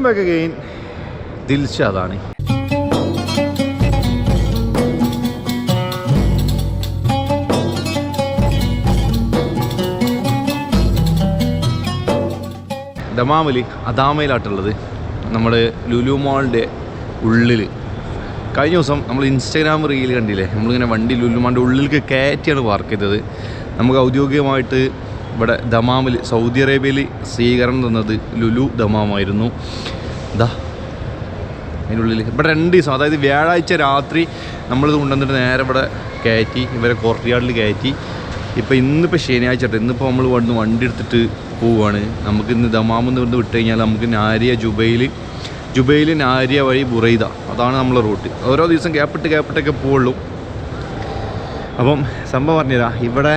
Welcome back again ദിൽഷാദാണ് ദമാമലി അദാമയിലാട്ടുള്ളത് നമ്മൾ ലുലു മോളിന്റെ ഉള്ളിൽ കഴിഞ്ഞ ദിവസം നമ്മൾ ഇൻസ്റ്റാഗ്രാം റീൽ കണ്ടില്ലേ? നമ്മളിങ്ങനെ വണ്ടി ലുലു മാളിന്റെ ഉള്ളിലേക്ക് കയറ്റിയാണ് പാർക്ക് ചെയ്തത്. നമുക്ക് ഔദ്യോഗികമായിട്ട് ഇവിടെ ദമാമിൽ സൗദി അറേബ്യയിൽ സ്വീകരണം തന്നത് ലുലു ദമാമായിരുന്നു. ദാ അതിനുള്ളിൽ ഇവിടെ രണ്ട് ദിവസം അതായത് വ്യാഴാഴ്ച രാത്രി നമ്മളിത് കൊണ്ടുവന്നിട്ട് നേരെ ഇവിടെ കയറ്റി ഇവരെ കോർട്ട്യാർഡിൽ കയറ്റി. ഇപ്പോൾ ഇന്നിപ്പോൾ ശനിയാഴ്ച ഇട്ട് ഇന്നിപ്പോൾ നമ്മൾ വന്ന് വണ്ടി എടുത്തിട്ട് പോവുകയാണ് നമുക്ക് ഇന്ന് ദമാമെന്ന് ഇവിടുന്ന് വിട്ട് കഴിഞ്ഞാൽ നമുക്ക് നാരിയ ജുബൈയിൽ ജുബൈയിൽ നാരിയ വഴി ബുറൈദ. അതാണ് നമ്മളെ റൂട്ട്. ഓരോ ദിവസം ഗ്യാപ്പിട്ട് ഗ്യാപ്പിട്ടൊക്കെ പോവുള്ളൂ. അപ്പം സംഭവം പറഞ്ഞുതരാം. ഇവിടെ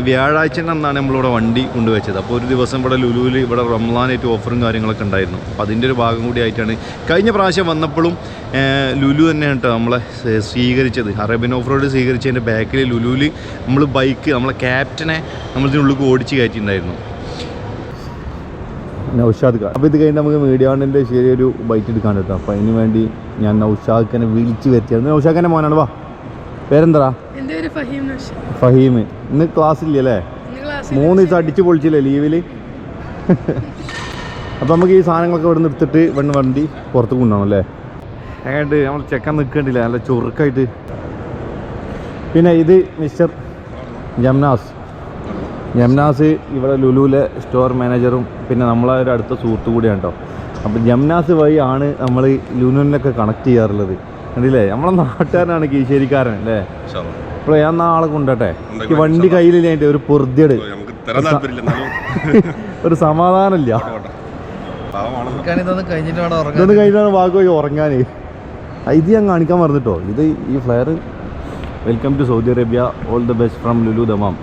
വ്യാഴാഴ്ച അന്നാണ് നമ്മളിവിടെ വണ്ടി കൊണ്ടുവച്ചത്. അപ്പോൾ ഒരു ദിവസം ഇവിടെ ലുലുവിൽ ഇവിടെ റംലാനായിട്ട് ഓഫറും കാര്യങ്ങളൊക്കെ ഉണ്ടായിരുന്നു. അപ്പോൾ അതിന്റെ ഒരു ഭാഗം കൂടി ആയിട്ടാണ് കഴിഞ്ഞ പ്രാവശ്യം വന്നപ്പോഴും ലുലു തന്നെയാണ് കേട്ടോ നമ്മളെ സ്വ- സ്വീകരിച്ചത്. അറേബ്യൻ ഓഫ് റോഡ് സ്വീകരിച്ചതിന്റെ ബാക്കിൽ ലുലുവിൽ നമ്മൾ ബൈക്ക് നമ്മളെ ക്യാപ്റ്റനെ നമ്മളിതിനുള്ളിൽ ഓടിച്ച് കയറ്റിയിട്ടുണ്ടായിരുന്നു. നൗഷാദ് ഖാൻ. അപ്പോൾ ഇത് കഴിഞ്ഞ് നമുക്ക് മീഡിയാണ്ടിന്റെ ശരിയൊരു ബൈറ്റ് എടുക്കാൻ കേട്ടോ. അപ്പോൾ അതിന് വേണ്ടി ഞാൻ നൗഷാദ് ഖാനെ വിളിച്ച് വരുത്തിയായിരുന്നു. നൗഷാദ് ഖാന്റെ മോനാണ് വാ. പേരെന്താ? എന്റെ പേര് ഫഹീം ഫഹീം ഇന്ന് ക്ലാസ് ഇല്ലല്ലേ? അല്ലേ മൂന്ന് ദിവസം അടിച്ച് പൊളിച്ചില്ലേ ലീവിൽ അപ്പോൾ നമുക്ക് ഈ സാധനങ്ങളൊക്കെ ഇവിടെ നിന്ന് എടുത്തിട്ട് വെണ്ണ വണ്ടി പുറത്ത് കൊണ്ടുപോകണം അല്ലേ? അങ്ങോട്ട് നമ്മൾ ചെക്കൻ നിൽക്കണ്ടില്ല. നല്ല ചുറുക്കായിട്ട്. പിന്നെ ഇത് മിസ്റ്റർ ജംനാസ്. ജംനാസ് ഇവിടെ ലുലുവിലെ സ്റ്റോർ മാനേജറും പിന്നെ നമ്മളെ ഒരു അടുത്ത സുഹൃത്തു കൂടിയാണ് കേട്ടോ. അപ്പം ജംനാസ് വഴി ആണ് നമ്മൾ ലുലുവിനൊക്കെ കണക്ട് ചെയ്യാറുള്ളത്. കണ്ടില്ലേ? നമ്മളെ നാട്ടുകാരനാണ് കീശേരിക്കാരൻ അല്ലേ? ഇപ്പോൾ ഞാൻ നാളെ കൊണ്ടട്ടെ എനിക്ക് വണ്ടി കയ്യിലില്ലായിട്ട് ഒരു പൊറുതിയട്. ഒരു സമാധാനമില്ല. ഇതൊന്ന് കഴിഞ്ഞാൽ ഭാഗമായി ഉറങ്ങാൻ. ഇത് ഞാൻ കാണിക്കാൻ മറന്നിട്ടോ? ഇത് ഈ flyer welcome to Saudi Arabia all the best from Lulu Dammam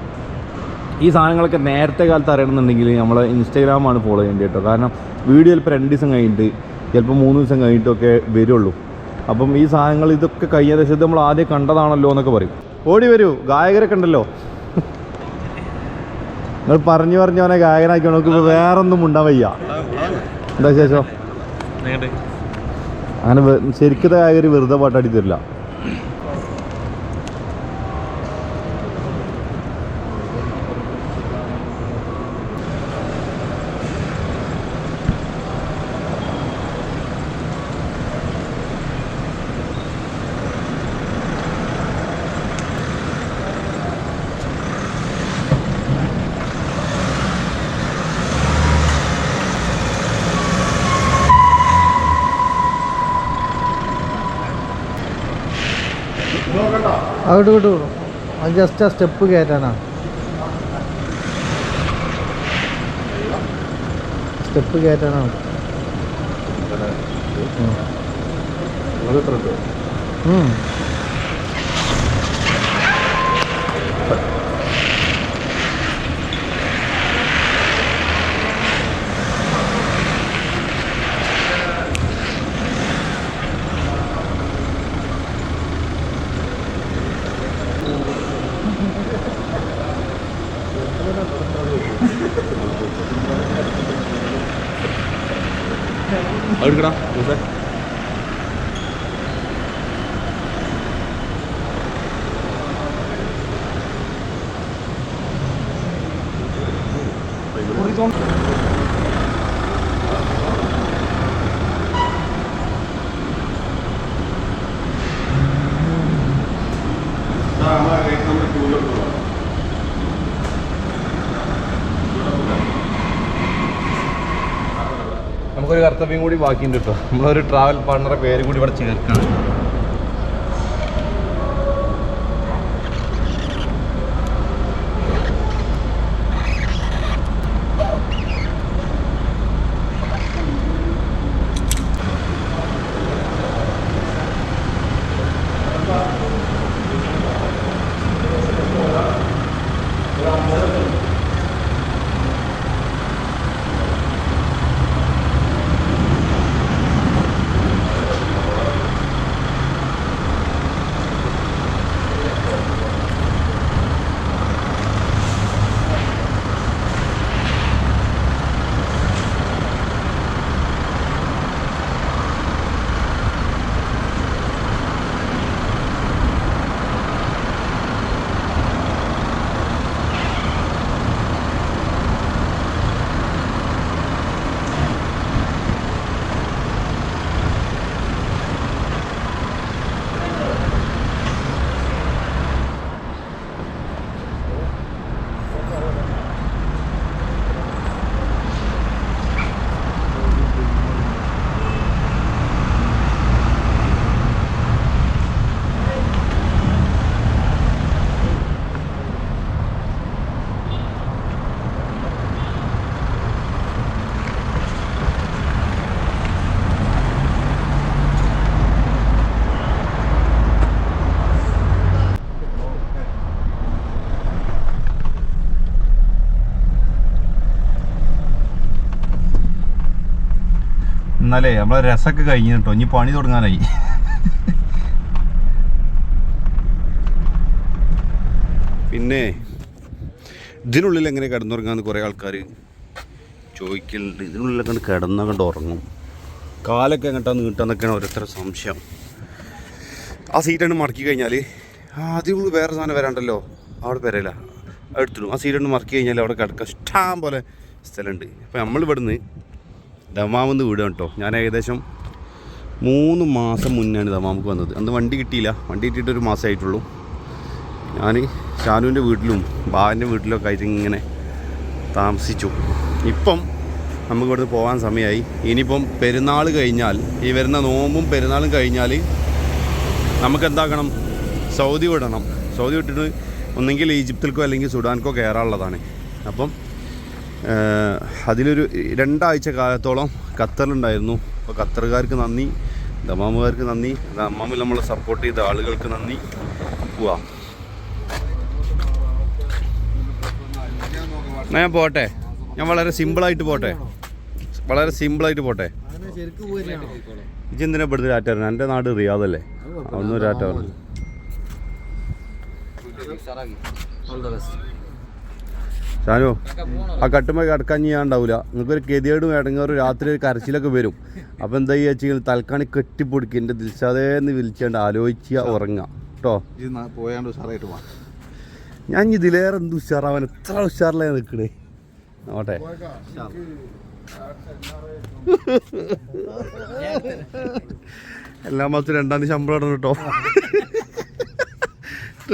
ഈ സാധനങ്ങളൊക്കെ നേരത്തെ കാലത്ത് അറിയണമെന്നുണ്ടെങ്കിൽ നമ്മളെ ഇൻസ്റ്റാഗ്രാമാണ് ഫോളോ ചെയ്യേണ്ടി കേട്ടോ. കാരണം വീഡിയോ ചിലപ്പോൾ രണ്ട് ദിവസം കഴിഞ്ഞിട്ട് ചിലപ്പോൾ മൂന്ന് ദിവസം കഴിഞ്ഞിട്ടൊക്കെ വരുള്ളൂ. അപ്പം ഈ സാധനങ്ങൾ ഇതൊക്കെ കഴിഞ്ഞ ദിവസം നമ്മൾ ആദ്യം കണ്ടതാണല്ലോ എന്നൊക്കെ പറയും. ഓടി വരൂ ഗായകരൊക്കെ ഉണ്ടല്ലോ. നിങ്ങൾ പറഞ്ഞു പറഞ്ഞു അവനെ ഗായകനാക്കി നമുക്ക് വേറൊന്നും ഉണ്ടാൻ വയ്യ. എന്താ ശേഷം അങ്ങനെ ശരിക്കും ശരിക്കത്തെ ഗായകർ വെറുതെ പാട്ടാടി തരില്ല അങ്ങോട്ട് ഇങ്ങോട്ട് വിടും. അത് ജസ്റ്റ് ആ സ്റ്റെപ്പ് കയറ്റാനാ. സ്റ്റെപ്പ് കയറ്റാനാണ് ഉം. அவருக்குடா. കർത്തവ്യം കൂടി ബാക്കിയുണ്ട് കേട്ടോ. നമ്മളൊരു ട്രാവൽ പാർട്ണറെ പേരും കൂടി ഇവിടെ ചേർക്കണം എന്നാലേ നമ്മളെ രസമൊക്കെ കഴിഞ്ഞു കേട്ടോ. ഇനി പണി തുടങ്ങാനായി. പിന്നെ ഇതിനുള്ളിൽ എങ്ങനെ കിടന്നുറങ്ങാന്ന് കുറേ ആൾക്കാർ ചോദിക്കലുണ്ട്. ഇതിനുള്ളിൽ കണ്ട് കിടന്നാൽ കണ്ട് ഉറങ്ങും. കാലൊക്കെ എങ്ങോട്ടാ നീട്ടാന്നൊക്കെയാണ് ഓരോരുത്തരുടെ സംശയം. ആ സീറ്റാണ് മടക്കി കഴിഞ്ഞാൽ ആദ്യം വേറെ സാധനം വരാണ്ടല്ലോ. അവിടെ വരയില്ല എടുത്തിടും. ആ സീറ്റാണ് മറക്കി കഴിഞ്ഞാൽ അവിടെ കിടക്കാൻ ഇഷ്ടം പോലെ സ്ഥലമുണ്ട്. അപ്പോൾ നമ്മൾ ഇവിടുന്ന് ദമാമെന്ന് വീടാണ് കേട്ടോ. ഞാൻ ഏകദേശം മൂന്ന് മാസം മുന്നാണ് ദമാമുക്ക് വന്നത്. അന്ന് വണ്ടി കിട്ടിയില്ല. വണ്ടി കിട്ടിയിട്ട് ഒരു മാസമായിട്ടുള്ളൂ ഞാൻ ഷാനുവിന്റെ വീട്ടിലും ബാബന്റെ വീട്ടിലൊക്കെ ആയിട്ട് ഇങ്ങനെ താമസിച്ചു. ഇപ്പം നമുക്ക് പോകാൻ സമയമായി. ഇനിയിപ്പം പെരുന്നാൾ കഴിഞ്ഞാൽ ഈ വരുന്ന നോമ്പും പെരുന്നാളും കഴിഞ്ഞാൽ നമുക്ക് എന്താക്കണം? സൗദി വിടണം. സൗദി വിട്ടിട്ട് ഒന്നെങ്കിൽ ഈജിപ്തിൽക്കോ അല്ലെങ്കിൽ സുഡാൻക്കോ കയറാനുള്ളതാണ്. അപ്പം അതിലൊരു രണ്ടാഴ്ച കാലത്തോളം ഖത്തറിലുണ്ടായിരുന്നു. അപ്പോൾ ഖത്തറുകാർക്ക് നന്ദി ദമാമുകാർക്ക് നന്ദി ദമാമിൽ നമ്മളെ സപ്പോർട്ട് ചെയ്ത ആളുകൾക്ക് നന്ദി. പോവാം. ഞാൻ പോട്ടെ. ഞാൻ വളരെ സിമ്പിളായിട്ട് പോട്ടെ. വളരെ സിമ്പിളായിട്ട് പോട്ടെ. ഇജെന്തിനാ ഇവിടുന്ന് രാറ്റ പറഞ്ഞത് എന്റെ നാട് റിയാദല്ലേ? അവിടുന്ന് രാറ്റ പറഞ്ഞു ഷാനു ആ കട്ടുമ്പോൾ കിടക്കാൻ ഞാൻ ഉണ്ടാവില്ല നിങ്ങൾക്കൊരു ഗതികേടും ഒരു രാത്രി ഒരു കരച്ചിലൊക്കെ വരും. അപ്പോൾ എന്താ ചെയ്യുക വെച്ചാൽ തൽക്കാണി കെട്ടിപ്പൊടിക്കുക എന്റെ ദിൽഷാദേന്ന് വിളിച്ചാണ്ട് ആലോചിക്കുക ഉറങ്ങുക കേട്ടോ പോയാണ്ട് ഉഷാറായിട്ട് പോവാം. ഞാൻ ഇതിലേറെ എന്ത് ഉഷാറാവാൻ എത്ര ഉഷാറിലാണ് നിൽക്കണേ നോട്ടെ എല്ലാ മാസത്തും രണ്ടാം തീയതി ശമ്പളം ഇടണം കേട്ടോ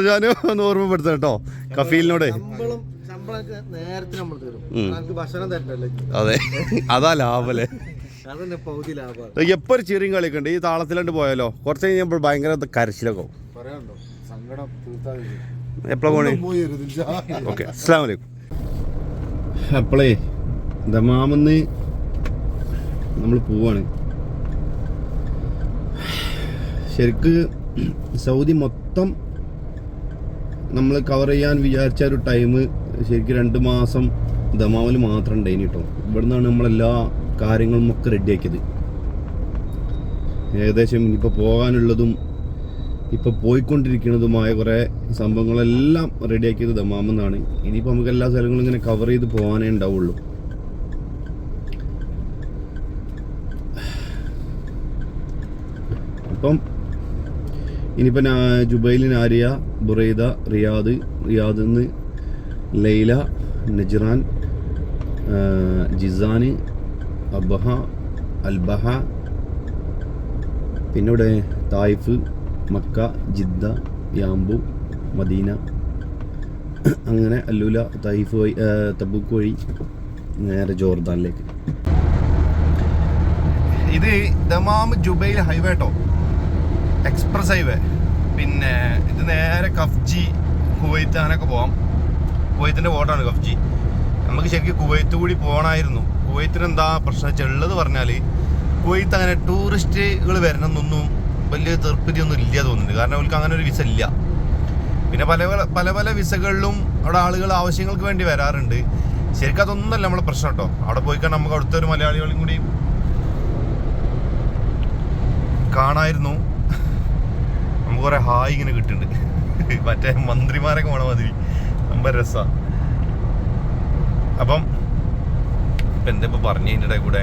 ഞാൻ ഒന്ന് ഓർമ്മപ്പെടുത്താം കേട്ടോ കഫീലിനോടെ. നേരത്തെ നമ്മൾ തരും. ഉം. നമുക്ക് ഭക്ഷണം തരണ്ടല്ലേ? അതെ. അതാ ലാഭല്ലേ എപ്പൊ ഒരു ചെറിയ കളിക്കുണ്ട് ഈ താളത്തിലോട്ട് പോയാലോ? കുറച്ച് കഴിഞ്ഞപ്പോൾ ഭയങ്കര കരച്ചിലൊക്കെ അപ്പളേ പറയാനുണ്ടോ? സങ്കടം തീർത്താൽ എപ്പോഴാ പോണേ? ഓക്കെ. അസ്സാം വലൈക്കും അപ്പോളേ ദമാമെന്ന് നമ്മൾ പോവാണ്. ശരിക്ക് സൗദി മൊത്തം നമ്മൾ കവർ ചെയ്യാൻ വിചാരിച്ച ഒരു ടൈം ശരിക്കും രണ്ട് മാസം ദമാമിൽ മാത്രം ഉണ്ടായിന് കേട്ടോ. ഇവിടെ നിന്നാണ് നമ്മളെല്ലാ കാര്യങ്ങളും ഒക്കെ റെഡിയാക്കിയത്. ഏകദേശം ഇനിയിപ്പോൾ പോകാനുള്ളതും ഇപ്പോൾ പോയിക്കൊണ്ടിരിക്കുന്നതുമായ കുറേ സംഭവങ്ങളെല്ലാം റെഡിയാക്കിയത് ദമാമെന്നാണ് ഇനിയിപ്പോൾ നമുക്ക് എല്ലാ സ്ഥലങ്ങളും ഇങ്ങനെ കവർ ചെയ്ത് പോകാനേ ഉണ്ടാവുള്ളൂ. അപ്പം ഇനിയിപ്പോൾ നാ- ആര്യ ബുറൈദ റിയാദ് റിയാദിൽ നിന്ന് Layla Najran Jizan Abha Al Baha പിന്നെ ഇവിടെ Taif Mecca Jeddah Yanbu Medina അങ്ങനെ അല്ലൂല തായിഫ് വഴി തബൂക്ക് വഴി നേരെ ജോർദാനിലേക്ക്. ഇത് ദമാം ജുബൈൽ ഹൈവേ കേട്ടോ എക്സ്പ്രസ് ഹൈവേ. പിന്നെ ഇത് നേരെ കഫ്ജി കുവൈത്താനൊക്കെ പോവാം. കുവൈത്തിന്റെ ബോട്ടാണ് കഫ്ജി. നമുക്ക് ശരിക്കും കുവൈത്ത് കൂടി പോകണമായിരുന്നു. കുവൈത്തിന് എന്താ പ്രശ്നം വെച്ചാൽ ഉള്ളത് പറഞ്ഞാൽ കുവൈത്ത് അങ്ങനെ ടൂറിസ്റ്റുകൾ വരണമെന്നൊന്നും വലിയ തീർപ്പതിയൊന്നും ഇല്ല തോന്നുന്നുണ്ട്. കാരണം അവർക്ക് അങ്ങനെ ഒരു വിസ ഇല്ല. പിന്നെ പല പല പല വിസകളിലും അവിടെ ആളുകൾ ആവശ്യങ്ങൾക്ക് വേണ്ടി വരാറുണ്ട്. ശരിക്കും അതൊന്നുമല്ല നമ്മളെ പ്രശ്നം കേട്ടോ. അവിടെ പോയി കഴിഞ്ഞാൽ നമുക്ക് അടുത്തൊരു ഒരു മലയാളികളും കൂടി കാണായിരുന്നു. നമുക്ക് കുറെ ഹായ് ഇങ്ങനെ കിട്ടുന്നുണ്ട്. മറ്റേ മന്ത്രിമാരൊക്കെ പോണ മാതിരി. സംഭവം രസമാണ് അപ്പം ഇപ്പം എന്താ ഇപ്പോൾ പറഞ്ഞു അതിന്റെ കൂടെ?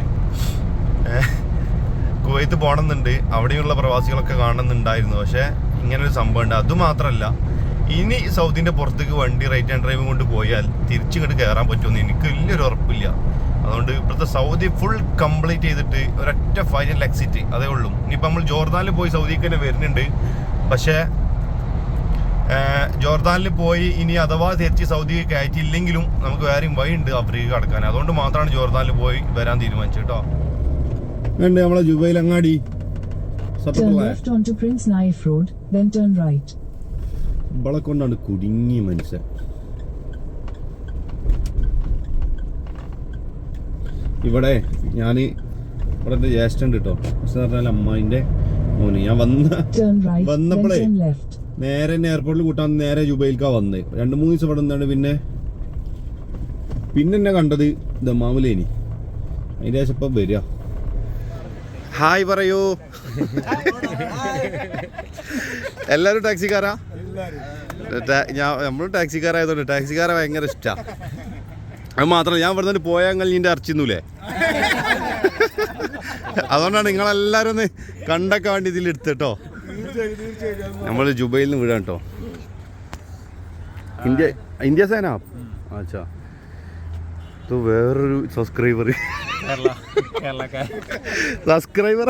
കുവൈത്ത് പോകണമെന്നുണ്ട് അവിടെയുള്ള പ്രവാസികളൊക്കെ കാണുന്നുണ്ടായിരുന്നു. പക്ഷേ ഇങ്ങനൊരു സംഭവമുണ്ട് അതുമാത്രമല്ല ഇനി സൗദിന്റെ പുറത്തേക്ക് വണ്ടി റൈറ്റ് ആൻഡ് ഡ്രൈവ് കൊണ്ട് പോയാൽ തിരിച്ചു ഇങ്ങോട്ട് കയറാൻ പറ്റുമെന്ന് എനിക്ക് വലിയൊരു ഉറപ്പില്ല. അതുകൊണ്ട് ഇപ്പോഴത്തെ സൗദി ഫുൾ കംപ്ലീറ്റ് ചെയ്തിട്ട് ഒരൊറ്റ ഫൈനൽ എക്സിറ്റ് അതേ ഉള്ളൂ. ഇനിയിപ്പോൾ നമ്മൾ ജോർദാനിൽ പോയി സൗദിക്ക് തന്നെ വരുന്നുണ്ട്. പക്ഷേ ജോർദാനിൽ പോയി ഇനി അഥവാ തിരിച്ച് സൗദി കയറ്റിയില്ലെങ്കിലും നമുക്ക് വേറെയും വഴി ഉണ്ട് ആഫ്രിക്ക കടക്കാൻ. അതുകൊണ്ട് മാത്രമാണ് ജോർദാനിൽ പോയി വരാൻ തീരുമാനിച്ചത് കേട്ടോ. വേണ്ട നമ്മളെ ജുബൈൽ അങ്ങാടി. ഇവളെ കൊണ്ടാണ് കുടുങ്ങി മനുഷ്യൻ. ഇവിടെ ഞാൻ ഇവിടെ എന്റെ ജ്യേഷ്ഠൻ ഉണ്ട് കേട്ടോ. പക്ഷെ പറഞ്ഞാൽ അമ്മായിന്റെ മോന് ഞാൻ വന്ന വന്നപ്പോഴേ നേരെ തന്നെ എയർപോർട്ടിൽ കൂട്ടാൻ നേരെ ജുബൈൽക്കാ വന്നത് രണ്ട് മൂന്ന് ദിവസം ഇവിടെ നിന്നാണ് പിന്നെ പിന്നെ എന്നെ കണ്ടത് ദമാമിലേനി അതിന്റെ ശേഷം ഇപ്പം വരിക. ഹായ് പറയൂ. എല്ലാരും ടാക്സിക്കാരാ? ഞാൻ നമ്മളും ടാക്സിക്കാരായതുകൊണ്ട് ടാക്സിക്കാരെ ഭയങ്കര ഇഷ്ടമാണ് അത് മാത്രമല്ല ഞാൻ ഇവിടെ നിന്ന് പോയാൽ കഴിഞ്ഞിന്റെ അരച്ചിന്നൂലേ അതുകൊണ്ടാണ് നിങ്ങളെല്ലാവരും ഒന്ന് കണ്ടൊക്കെ വേണ്ടി ഇതിൽ എടുത്തിട്ടോ. നമ്മൾ ജുബൈയിൽ നിന്ന് വിടാം കേട്ടോ ഇന്ത്യ ഇന്ത്യ സേന? അച്ഛാ വേറൊരു സബ്സ്ക്രൈബർ സബ്സ്ക്രൈബർ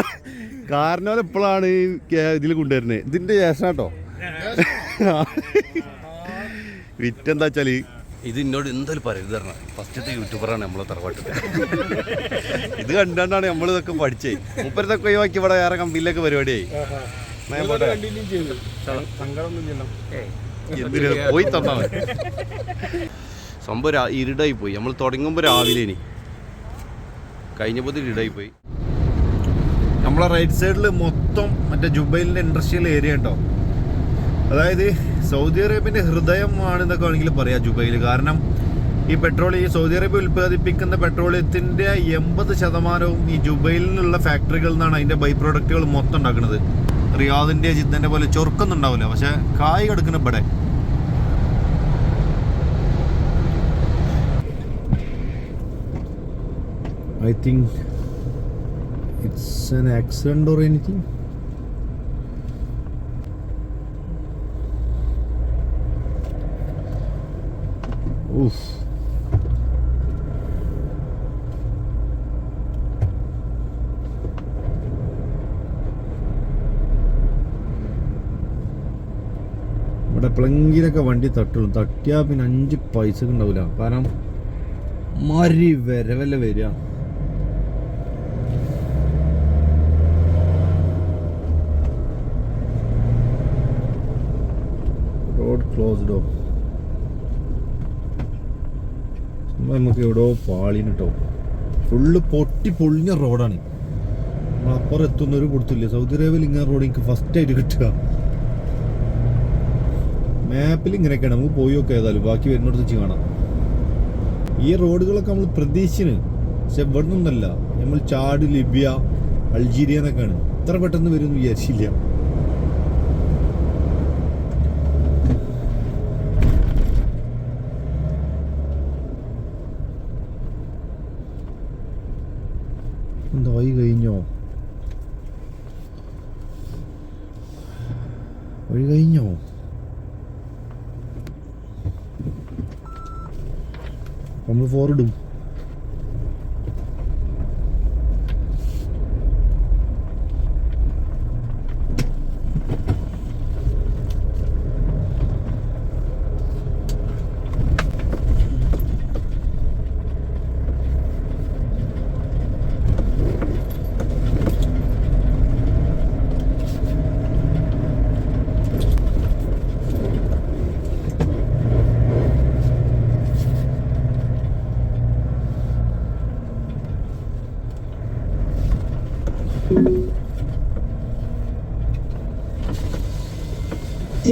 കാരണം എപ്പോഴാണ് ഇതിൽ കൊണ്ടുവരുന്നത് ഇതിന്റെ ശേഷം കേട്ടോ വിറ്റെന്താ വെച്ചാൽ ഇത് എന്നോട് എന്തായാലും പറയരുത് തരണം ഫസ്റ്റത്തെ യൂട്യൂബറാണ് നമ്മളെ തറവാട്ടത്തെ ഇത് കണ്ടാണ്ടാണ് നമ്മൾ ഇതൊക്കെ പഠിച്ചേ. മുപ്പരത്തൊക്കെ ഒഴിവാക്കി ഇവിടെ വേറെ കമ്പനിയിലൊക്കെ പരിപാടിയായി? എന്തിന്? പോയി തന്നാ. സംഭവം ഇരുടായി പോയി. നമ്മൾ തുടങ്ങുമ്പോൾ രാവിലെ ഇനി. കഴിഞ്ഞപ്പോൾ ഇരുടായി പോയി. നമ്മളെ റൈറ്റ് സൈഡിൽ മൊത്തം മറ്റേ ജുബൈലിന്റെ ഇൻഡസ്ട്രിയൽ ഏരിയ ഉണ്ടോ അതായത് സൗദി അറേബ്യന്റെ ഹൃദയമാണെന്നൊക്കെ വേണമെങ്കിൽ പറയാം ജുബൈൽ കാരണം ഈ പെട്രോൾ ഈ സൗദി അറേബ്യ ഉൽപ്പാദിപ്പിക്കുന്ന പെട്രോളിയത്തിന്റെ എൺപത് ശതമാനവും ഈ ജുബൈലിൽ നിന്നുള്ള ഫാക്ടറികളിൽ നിന്നാണ് അതിന്റെ ബൈ പ്രോഡക്റ്റുകൾ മൊത്തം ഉണ്ടാക്കുന്നത്. റിയാദിന്റെ ജിദ്ദന്റെ പോലെ ചൊറുക്കൊന്നും ഉണ്ടാവില്ല. പക്ഷെ കായ് കിടക്കുന്ന ഇവിടെ. I think it's an accident or anything. Oof. ഇവിടെ പ്ലങ്കിലൊക്കെ വണ്ടി തട്ടുള്ളൂ. തട്ടിയാൽ പിന്നെ അഞ്ച് പൈസ ഉണ്ടാവില്ല കാരണം മരി വരവല്ല വരിക. റോഡ് ക്ലോസ്ഡോ നമുക്ക് എവിടെയോ പാളിന് കേട്ടോ ഫുള്ള് പൊട്ടി പൊളിഞ്ഞ റോഡാണ് അപ്പുറം എത്തുന്ന ഒരു കൊടുത്തില്ല? സൗദി അറേബ്യയിൽ ഇങ്ങനെ റോഡ് എനിക്ക് ഫസ്റ്റ് ആയിട്ട് കിട്ടുക. മാപ്പിൽ ഇങ്ങനെയൊക്കെയാണ്. നമുക്ക് പോയി നോക്കാം ഏതായാലും. ബാക്കി വരുന്നിടത്ത് വെച്ച് കാണാം. ഈ റോഡുകളൊക്കെ നമ്മൾ പ്രതീക്ഷിച്ചിന്. പക്ഷെ ഇവിടെ നമ്മൾ ചാട് ലിബിയ അൾജീരിയ എന്നൊക്കെയാണ്. ഇത്ര പെട്ടെന്ന് വരുമെന്ന് വിചാരിച്ചില്ല. എന്തായി കഴിഞ്ഞോ വഴി കഴിഞ്ഞോ നമ്മൾ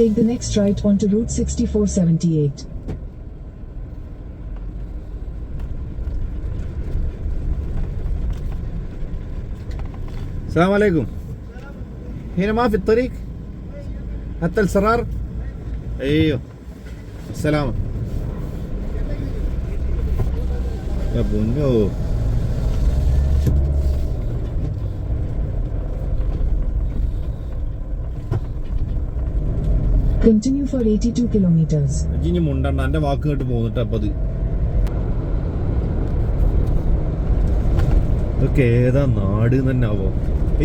Take the next right onto Route 6478. السلام عليكم هنا ما في الطريق حتى السرار ايوه السلامة يا بونو Continue for 82 kilometers. ഇനി മുണ്ടണ്ട എന്റെ വാക്ക് കേട്ട് പോന്നിട്ട് അപ്പൊ അത് ഇതൊക്കെ ഏതാ നാട് തന്നെ ആവോ?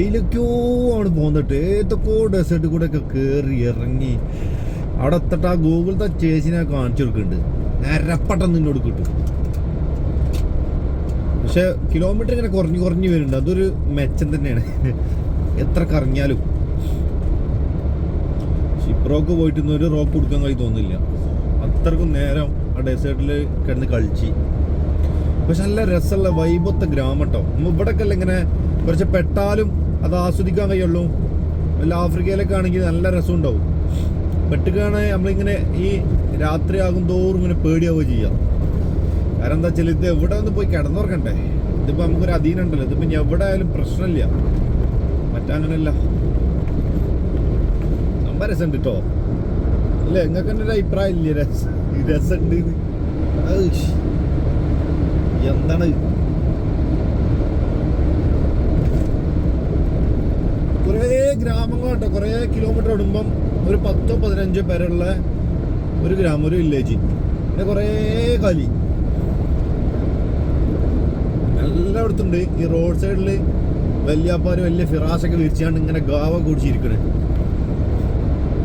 ഇതിലൊക്കെയോ ആണ് പോന്നിട്ട്. ഏതൊക്കെയോ ഡെസേർട്ട് കൂടെ ഒക്കെ കേറി ഇറങ്ങി. അവിടെ എത്തട്ട് ആ ഗൂഗിളത്തെ ചേച്ചിനെ കാണിച്ചു കൊടുക്കുന്നുണ്ട്. നിരപ്പട്ടം നിന്നോട് കിട്ടും. പക്ഷെ കിലോമീറ്റർ ഇങ്ങനെ കുറഞ്ഞു കുറഞ്ഞു വരുന്നുണ്ട്. അതൊരു മെച്ചം തന്നെയാണ്. എത്ര കറങ്ങിയാലും. ഷിപ്രോക്ക് പോയിട്ട് ഒരു റോക്ക് കൊടുക്കാൻ കഴി തോന്നില്ല അത്രക്കും നേരം ആ ഡെസേർട്ടിൽ കിടന്ന് കളിച്ച്. പക്ഷെ നല്ല രസമുള്ള വൈബൊത്ത ഗ്രാമം കേട്ടോ നമ്മ ഇവിടെയൊക്കെ അല്ല ഇങ്ങനെ കുറച്ച് പെട്ടാലും അത് ആസ്വദിക്കാൻ കഴിയുള്ളൂ. വല്ല ആഫ്രിക്കയിലൊക്കെ ആണെങ്കിൽ നല്ല രസം ഉണ്ടാവും പെട്ടുകയാണ് നമ്മളിങ്ങനെ ഈ രാത്രി ആകും തോറും ഇങ്ങനെ പേടിയാവുക ചെയ്യാം. കാരണം എന്താ വെച്ചാൽ ഇത് എവിടെ ഒന്ന് പോയി കിടന്നുറക്കണ്ടേ ഇതിപ്പോൾ നമുക്കൊരു അധീനം ഉണ്ടല്ലോ. ഇതിപ്പോൾ ഇനി എവിടെ ആയാലും പ്രശ്നമില്ല മറ്റങ്ങനല്ല സംഭവം രസമുണ്ട് കേട്ടോ അല്ലേ നിങ്ങൾക്ക് എന്റെ ഒരു അഭിപ്രായം ഇല്ലേ? രസ രസമുണ്ട് എന്താണ്? കുറേ ഗ്രാമങ്ങളുണ്ടോ കുറേ കിലോമീറ്റർ ഓടുമ്പം ഒരു പത്തോ പതിനഞ്ചോ പേരുള്ള ഒരു ഗ്രാമം ഒരു വില്ലേജ് പിന്നെ കുറേ കലി. എല്ലായിടത്തുണ്ട് ഈ റോഡ് സൈഡിൽ വലിയപ്പാര് വലിയ ഫിറാസൊക്കെ വിരിച്ചാണ്ട് ഇങ്ങനെ ഗാവ കുടിച്ചിരിക്കണേ.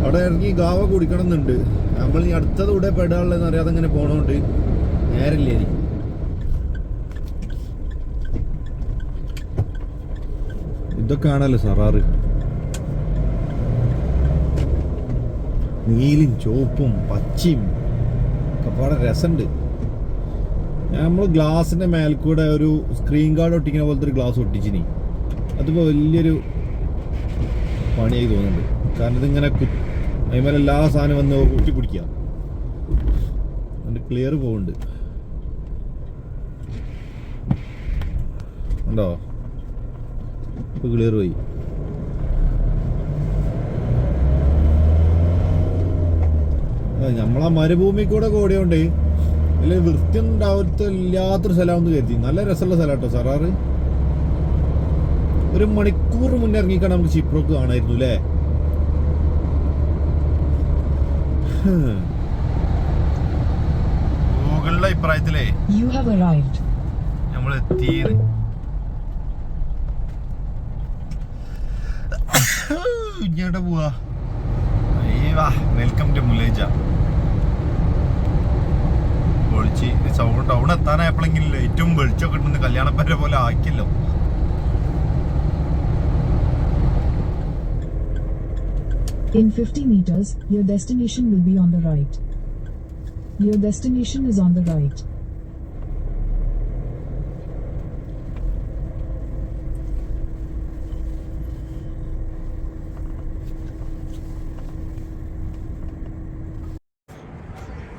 അവിടെ ഇറങ്ങി ഗാവ കുടിക്കണം എന്നുണ്ട് നമ്മൾ ഈ അടുത്തത് കൂടെ പെടാനുള്ളതെന്ന് അറിയാതെ അങ്ങനെ പോണോണ്ട് നേരല്ലേ ഇതൊക്കെ ആണല്ലോ സറാറ്. നീലും ചുവപ്പും പച്ചയും ഒക്കെ രസമുണ്ട് നമ്മൾ ഗ്ലാസിന്റെ മേൽ കൂടെ ഒരു സ്ക്രീൻ ഗാർഡ് ഒട്ടിക്കുന്ന പോലത്തെ ഒരു ഗ്ലാസ് ഒട്ടിച്ചിനി. അതിപ്പോൾ വലിയൊരു പണിയായി തോന്നുന്നുണ്ട്. കാരണം ഇതിങ്ങനെ കു- അതിന്മേൽ എല്ലാ സാധനം വന്ന് ഊറ്റി പിടിക്കുക അതിന്റെ ക്ലിയർ പോകുന്നുണ്ട് ഉണ്ടോ? ഇപ്പോൾ ക്ലിയർ പോയി. നമ്മളാ മരുഭൂമി കൂടെ ഓടിയോണ്ട് അല്ലെ വൃത്തി ഉണ്ടാവത്ത ഇല്ലാത്തൊരു സ്ഥലമാണെന്ന് കരുതി. നല്ല രസമുള്ള സ്ഥലം കേട്ടോ സാറാറ്. ഒരു മണിക്കൂർ മുന്നേ ഇറങ്ങിക്കാൻ നമുക്ക് ചിപ്രോക്ക് കാണായിരുന്നു അല്ലേ? ഗൂഗിളിന്റെ അഭിപ്രായത്തിലേ യു ഹാവ് അറൈവ്ഡ് നമ്മൾ എത്തിയത് ഇങ്ങോട്ട് പോവാ. വെൽക്കം ടു മുലേജ പൊളിച്ച് ടൗൺ അവിടെ എത്താനായപ്പോഴെങ്കിലും ഏറ്റവും വെളിച്ചൊക്കെ ഇട്ടുന്ന കല്യാണപ്പേരെ പോലെ ആക്കിയല്ലോ. In 50 meters, your destination will be on the right. Your destination is on the right.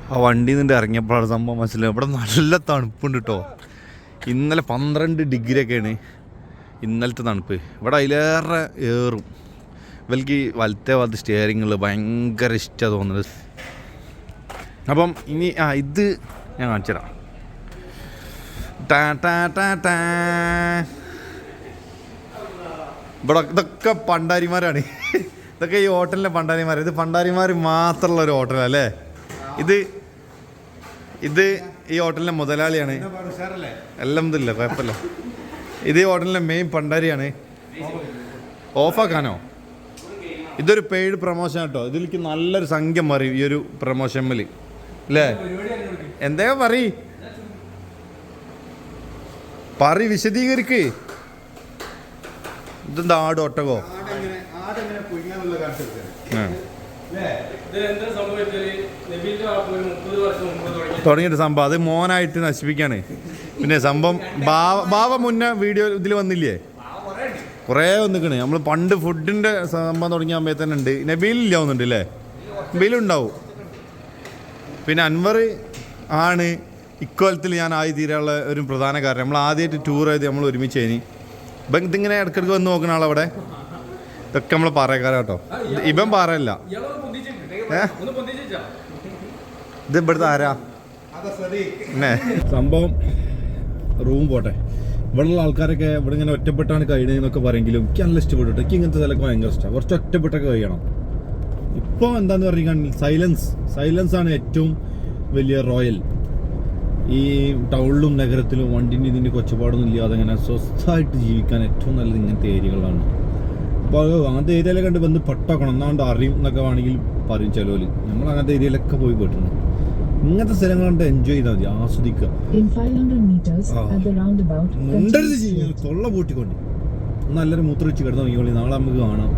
ആ വണ്ടി നിന്നിട്ട് ഇറങ്ങിയപ്പോഴാണ് സംഭവം മനസ്സിലായി ഇവിടെ നല്ല തണുപ്പുണ്ട് കേട്ടോ ഇന്നലെ പന്ത്രണ്ട് ഡിഗ്രി ഒക്കെയാണ് ഇന്നലത്തെ തണുപ്പ് ഇവിടെ അതിലേറെ ഏറും ഇവർക്ക് വലത്തെ ഭാഗത്ത് സ്റ്റിയറിങ്ങിൽ ഭയങ്കര ഇഷ്ടം തോന്നുന്നത്. അപ്പം ഇനി ആ ഇത് ഞാൻ കാണിച്ചുതരാം. ടാ ടാ ടാ ടാ. ഇവിടെ ഇതൊക്കെ പണ്ടാരിമാരാണ്. ഇതൊക്കെ ഈ ഹോട്ടലിലെ പണ്ടാരിമാർ ഇത് പണ്ടാരിമാർ മാത്രമുള്ള ഒരു ഹോട്ടലല്ലേ ഇത് ഇത് ഈ ഹോട്ടലിലെ മുതലാളിയാണ്. എല്ലാം ഇതില്ല കുഴപ്പമില്ല. ഇത് ഈ ഹോട്ടലിലെ മെയിൻ പണ്ടാരിയാണ്. ഓഫാക്കാനോ? ഇതൊരു പെയ്ഡ് പ്രൊമോഷൻ കേട്ടോ ഇതിലേക്ക് നല്ലൊരു സംഖ്യ മാറി ഈ ഒരു പ്രൊമോഷൻ അല്ലേ എന്തേ പറ പറ വിശദീകരിക്ക്. ഇതെന്താ ആട് ഒട്ടകോ. തുടങ്ങിയിട്ട് സംഭവം. അത് മോനായിട്ട് നശിപ്പിക്കാണ്. പിന്നെ സംഭവം ബാവ ബാവ മുന്നേ വീഡിയോ ഇതിൽ വന്നില്ലേ? കുറേ വന്നിക്കണ്. നമ്മൾ പണ്ട് ഫുഡിന്റെ സംഭവം തുടങ്ങിയ സമയത്ത് തന്നെ ഉണ്ട്. നബീലില്ല ഒന്നുണ്ട് അല്ലേ നബീലുണ്ടാവും പിന്നെ അൻവർ ആണ് ഇക്കോലത്തിൽ ഞാൻ ആയി തീരാനുള്ള ഒരു പ്രധാന കാരണം. നമ്മൾ ആദ്യമായിട്ട് ടൂർ ചെയ്ത് നമ്മൾ ഒരുമിച്ച് കഴിഞ്ഞ് ഇപ്പം ഇതിങ്ങനെ ഇടയ്ക്കിടയ്ക്ക് വന്ന് നോക്കണ ആളവിടെ ഇതൊക്കെ നമ്മൾ പറയക്കാരാ കേട്ടോ. ഇവൻ പറയല്ല. ഏ? ഇത് ഇവിടുത്തെ ആരാ? പിന്നെ? സംഭവം റൂം പോട്ടെ. ഇവിടെയുള്ള ആൾക്കാരൊക്കെ ഇവിടെ ഇങ്ങനെ ഒറ്റപ്പെട്ടാണ് കഴിയുന്നതെന്നൊക്കെ പറയുമെങ്കിലും എനിക്ക് നല്ല ഇഷ്ടപ്പെട്ടു. എനിക്ക് ഇങ്ങനത്തെ സ്ഥലമൊക്കെ ഭയങ്കര ഇഷ്ടമാണ് കുറച്ച് ഒറ്റപ്പെട്ടൊക്കെ കഴിയണം ഇപ്പോൾ എന്താന്ന് പറയുകയാണെങ്കിൽ സൈലൻസ്. സൈലൻസ് ആണ് ഏറ്റവും വലിയ റോയൽ. ഈ ടൗണിലും നഗരത്തിലും വണ്ടിന്റെ ഇതിന്റെ കൊച്ചപ്പാടൊന്നും ഇല്ലാതെ അങ്ങനെ സ്വസ്ഥമായിട്ട് ജീവിക്കാൻ ഏറ്റവും നല്ലത് ഇങ്ങനത്തെ ഏരിയകളാണ്. അപ്പോൾ അങ്ങനത്തെ ഏരിയയിലൊക്കെ കണ്ട് വന്ന് പെട്ടോക്കണം. ഒന്നാണ്ട് അറിയും എന്നൊക്കെ വേണമെങ്കിൽ പറയും ചിലവർ നമ്മൾ അങ്ങനത്തെ ഏരിയയിലൊക്കെ പോയി പെട്ടിരുന്നു ഇങ്ങനത്തെ സ്ഥലങ്ങൾ കണ്ട് എൻജോയ് ചെയ്താൽ മതി ആസ്വദിക്കുക. 500 meters, at the roundabout, മുണ്ടരുത് continue ചെയ്യുന്നത് തൊള്ള പൂട്ടിക്കൊണ്ട്. നല്ലൊരു മൂത്രവെച്ച് കിടന്നു നോക്കിക്കോളി നാളെ നമുക്ക് കാണാം.